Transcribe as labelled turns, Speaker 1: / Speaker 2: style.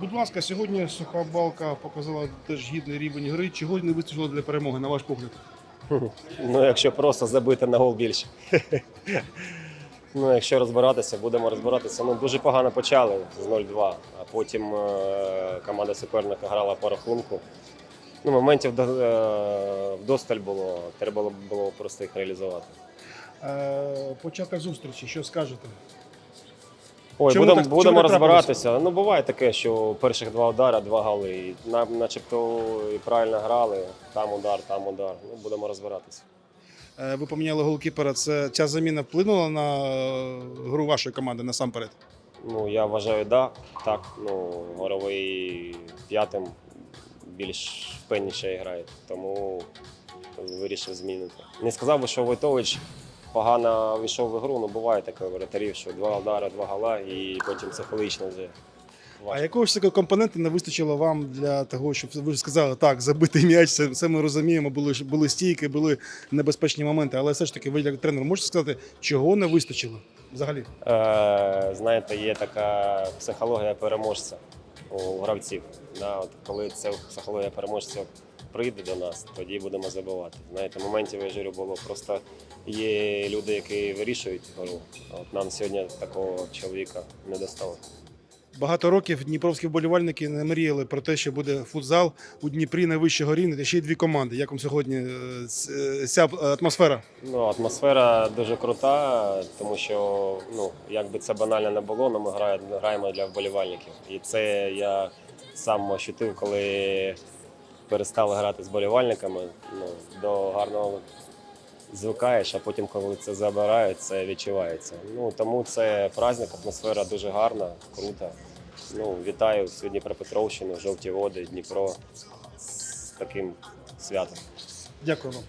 Speaker 1: Будь ласка, сьогодні суха балка показала теж гідний рівень гри. Чого не вистачило для перемоги, на ваш погляд?
Speaker 2: Ну, якщо просто забити на гол більше. ну, якщо розбиратися, будемо розбиратися. Ну, дуже погано почали з 0-2, а потім е- команда суперника грала по рахунку. Ну, моментів до- е- вдосталь було, треба було, просто їх реалізувати.
Speaker 1: Е, початок зустрічі, що скажете?
Speaker 2: Ой,
Speaker 1: Чому
Speaker 2: будемо,
Speaker 1: так-
Speaker 2: будемо
Speaker 1: чому так
Speaker 2: розбиратися. Ну, буває таке, що перших два удари, два голи. І на- начебто і правильно грали. Там удар, там удар. Ну, будемо розбиратися.
Speaker 1: Е, ви поміняли голкіпера. Це ця заміна вплинула на е, гру вашої команди насамперед?
Speaker 2: Ну, я вважаю, да. Так, ну, горовий п'ятим більш впевніше грає, тому вирішив змінити. Не сказав би, що Войтович погано війшов в ігру, ну буває таке у воротарів, що два удари, два гола, і потім психологічно вже.
Speaker 1: А якого ж такого компоненту не вистачило вам для того, щоб ви ж сказали, так, забитий м'яч, це, це ми розуміємо, були, були стійки, були небезпечні моменти, але все ж таки, ви як тренер можете сказати, чого не вистачило взагалі?
Speaker 2: Е, знаєте, є така психологія переможця у гравців. Да, от коли ця психологія переможця прийде до нас, тоді будемо забивати. Знаєте, моментів я журю було. Просто є люди, які вирішують гру. А От нам сьогодні такого чоловіка не достало.
Speaker 1: Багато років дніпровські вболівальники не мріяли про те, що буде футзал у Дніпрі найвищого рівня, та ще й дві команди. Як вам сьогодні е, е, ця атмосфера?
Speaker 2: Ну, атмосфера дуже крута, тому що ну, як би це банально не було, але ми граємо, граємо для вболівальників. І це я сам ощутив, коли перестали грати з болівальниками. Ну, до гарного звикаєш, а потім, коли це забирають, це відчувається. Ну, тому це праздник, атмосфера дуже гарна, крута. Ну, вітаю про Петровщину, жовті води, Дніпро з таким святом.
Speaker 1: Дякую вам.